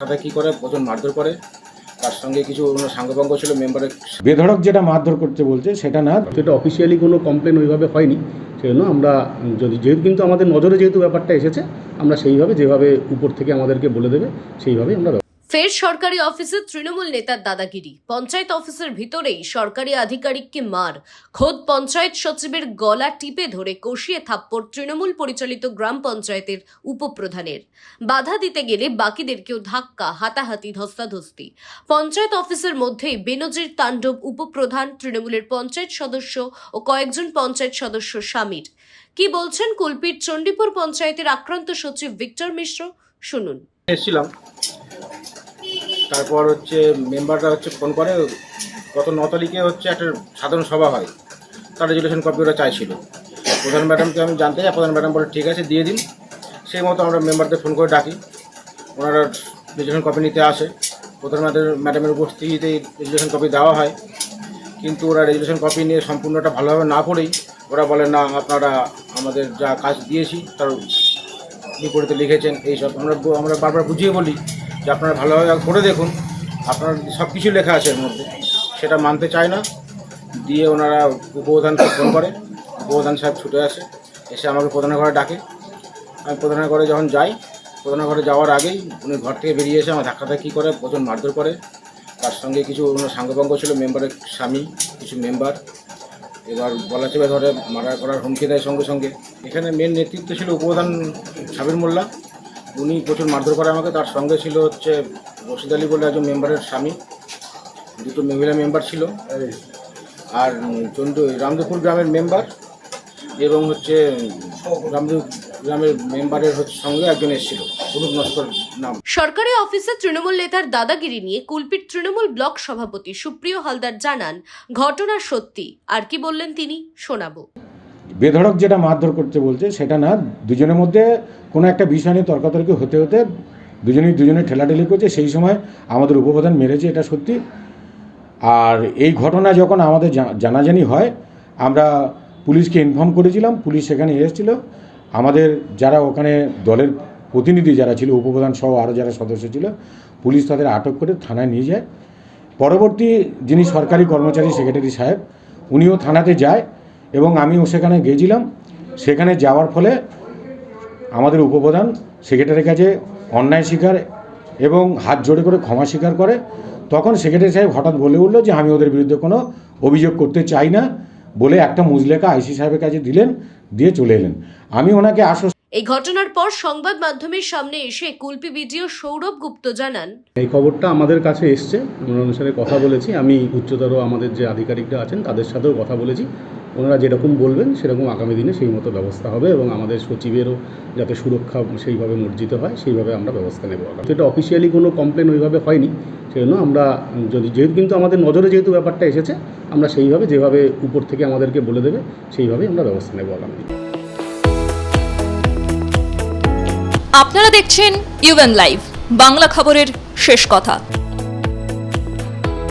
সাথে কি করে প্রচুর মারধর করে। তার সঙ্গে কিছু অন্য সাঙ্গপাঙ্গ ছিল মেম্বারের বেধড়ক যেটা মারধর করতে বলছে সেটা না। সেটা অফিসিয়ালি কোনো কমপ্লেন ওইভাবে হয়নি। সেজন্য আমরা যদি যেহেতু কিন্তু আমাদের নজরে যেহেতু ব্যাপারটা এসেছে আমরা সেইভাবে যেভাবে উপর থেকে আমাদেরকে বলে দেবে সেইভাবেই আমরা ফের সরকারি অফিসে তৃণমূল নেতার দাদাগিরি। পঞ্চায়েত অফিসের ভিতরেই সরকারি আধিকারিককে মার। খোদ পঞ্চায়েত সচিবের গলা টিপে ধরে কষিয়ে থাপ্পড় তৃণমূল পরিচালিত গ্রাম পঞ্চায়েতের উপপ্রধানের। বাধা দিতে গেলে বাকিদেরকেও ধাক্কা, হাতাহাতি, ধস্তাধস্তি। পঞ্চায়েত অফিসের মধ্যেই বেনজির তাণ্ডব উপপ্রধান, তৃণমূলের পঞ্চায়েত সদস্য ও কয়েকজন পঞ্চায়েত সদস্য স্বামীর। কি বলছেন কুলপির চণ্ডীপুর পঞ্চায়েতের আক্রান্ত সচিব ভিক্টর মিশ্র? শুনুন। তারপর হচ্ছে মেম্বাররা হচ্ছে ফোন করে, গত ন তারিখে হচ্ছে একটা সাধারণ সভা হয়। তার রেজুলেশন কপি ওরা চাইছিল। প্রধান ম্যাডামকে আমি জানতে চাই, প্রধান ম্যাডাম বলে, ঠিক আছে, দিয়ে দিন। সেই মতো আমরা মেম্বারদের ফোন করে ডাকি। ওনারা রেজুলেশন কপি নিতে আসে। প্রধান ম্যাডাম, ম্যাডামের উপস্থিতিতেই রেজুলেশন কপি দেওয়া হয়। কিন্তু ওরা রেজুলেশন কপি নিয়ে সম্পূর্ণটা ভালোভাবে না পড়েই ওরা বলে, না, আপনারা আমাদের যা কাজ দিয়েছি, তার বিপরীতে লিখেছেন। এইসব আমরা আমরা বারবার বুঝিয়ে বলি। যে আপনারা ভালোভাবে করে দেখুন। আপনার সব কিছু লেখা আছে এর মধ্যে। সেটা মানতে চায় না। দিয়ে ওনারা উপপ্রধানকে ফোন করে। উপপ্রধান সাহেব ছুটে আসে। এসে আমাকে প্রধানের ঘরে ডাকে। আমি প্রধান ঘরে যখন যাই প্রধান ঘরে যাওয়ার আগেই উনি ঘর থেকে বেরিয়ে এসে আমার ধাক্কাধাক্কি করে প্রচুর মারধর করে। তার সঙ্গে কিছু ওনার সাঙ্গপাঙ্গ ছিল, মেম্বারের স্বামী, কিছু মেম্বার। এবার বলা চেপে ধরে মারা করার হুমকি দেয় সঙ্গে সঙ্গে। এখানে মেন নেতৃত্ব ছিল উপপ্রধান সাবির মোল্লা। উনি প্রচুর মারধর করে আমাকে। তার সঙ্গে ছিল হচ্ছে রশিদ আলী বলে একজন মেম্বারের স্বামী। দুটো মহিলা মেম্বার ছিল। আর চন্দ্র, রামদেবপুর গ্রামের মেম্বার এবং হচ্ছে রামদেব, গ্রামের মেম্বারের হচ্ছে সঙ্গে একজন এসেছিল। সরকারি অফিসে তৃণমূল নেতার দাদাগিরি নিয়ে কুলপির তৃণমূল ব্লক সভাপতি সুপ্রিয় হালদার জানান, ঘটনা সত্যি। আর কি বললেন তিনি, শোনাবো। বেধড়ক যেটা মারধর করতে বলছে, সেটা না, দুজনের মধ্যে কোনো একটা বিষয় নিয়ে তর্কাতর্কি হতে হতে দুজনেই দুজনে ঠেলাঠেলি করছে, সেই সময় আমাদের উপপ্রধান মেরেছে এটা সত্যি। আর এই ঘটনা যখন আমাদের জানাজানি হয়, আমরা পুলিশকে ইনফর্ম করেছিলাম, পুলিশ সেখানে এসেছিল। আমাদের যারা ওখানে দলের প্রতিনিধি যারা ছিল, উপপ্রধান সহ আরও যারা সদস্য ছিল, পুলিশ তাদের আটক করে থানায় নিয়ে যায়। পরবর্তী যিনি সরকারি কর্মচারী, সেক্রেটারি সাহেব, উনিও থানাতে যায়। এবং আমিও সেখানে গিয়েছিলাম সেখানে যাওয়ার ফলে আমাদের উপপ্রধান সেক্রেটারির কাছে অন্যায় স্বীকার এবং হাত জোড়ে করে ক্ষমা স্বীকার করে। তখন সেক্রেটারি সাহেব হঠাৎ বলে উঠল যে আমি ওদের বিরুদ্ধে কোনো অভিযোগ করতে চাই না। বলে একটা মুজলেখা আইসি সাহেবের কাছে দিলেন দিয়ে চলে এলেন। আমি ওনাকে আশ্বস্ত এই ঘটনার পর সংবাদ মাধ্যমের সামনে এসে কুলপি বিডিও সৌরভ গুপ্ত জানান এই খবরটা আমাদের কাছে এসছে। অনুসারে কথা বলেছি। আমি উচ্চতর আমাদের যে আধিকারিকরা আছেন তাদের সাথেও কথা বলেছি। ওনারা যেরকম বলবেন, সেরকম আগামী দিনে সেই মতো ব্যবস্থা হবে এবং আমাদের সচিবেরও যাতে সুরক্ষা সেইভাবে মর্জিত হয়, সেইভাবে আমরা ব্যবস্থা নেব এটা অফিসিয়ালি কোনো কমপ্লেন ওইভাবে হয়নি, সেজন্য আমরা যদি যেহেতু কিন্তু আমাদের নজরে যেহেতু ব্যাপারটা এসেছে, আমরা সেইভাবে যেভাবে উপর থেকে আমাদেরকে বলে দেবে, সেইভাবেই আমরা ব্যবস্থা নেব আগামী দিনে। আপনারা দেখছেন ইউএন লাইভ বাংলা খবরের শেষ কথা।